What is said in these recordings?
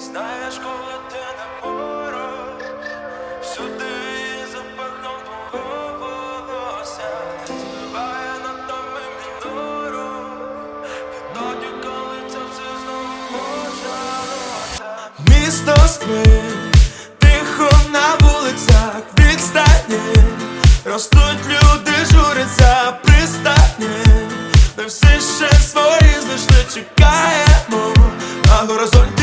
Знаєш, коли ти не поруч, всюди запахом твого волосся. Збиває над нами мінору Відтоді, коли це все знову почалося. Місто спить, тихо на вулицях, відстані. Ростуть люди, журяться пристані Ми всі ще свої знайшли, чекаємо. На горизонті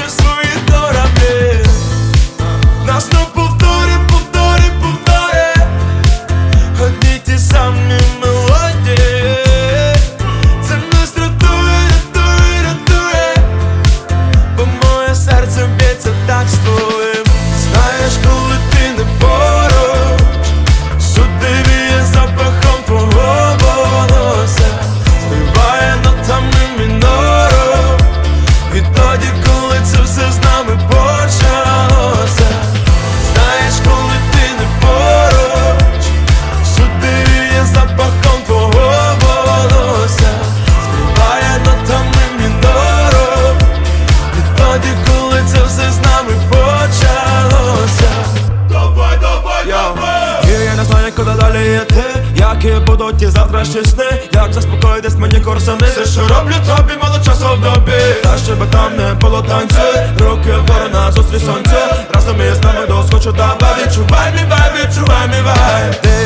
Які будуть ті завтрашні сни. Як заспокоїтись мені курсани Все, що роблю тобі, мало часу в добі. Та щоб там не було танцю. Руки вгору на зустріч сонцю. Разом із нами доскочу давай Відчувай мій вайб, відчувай мій вайб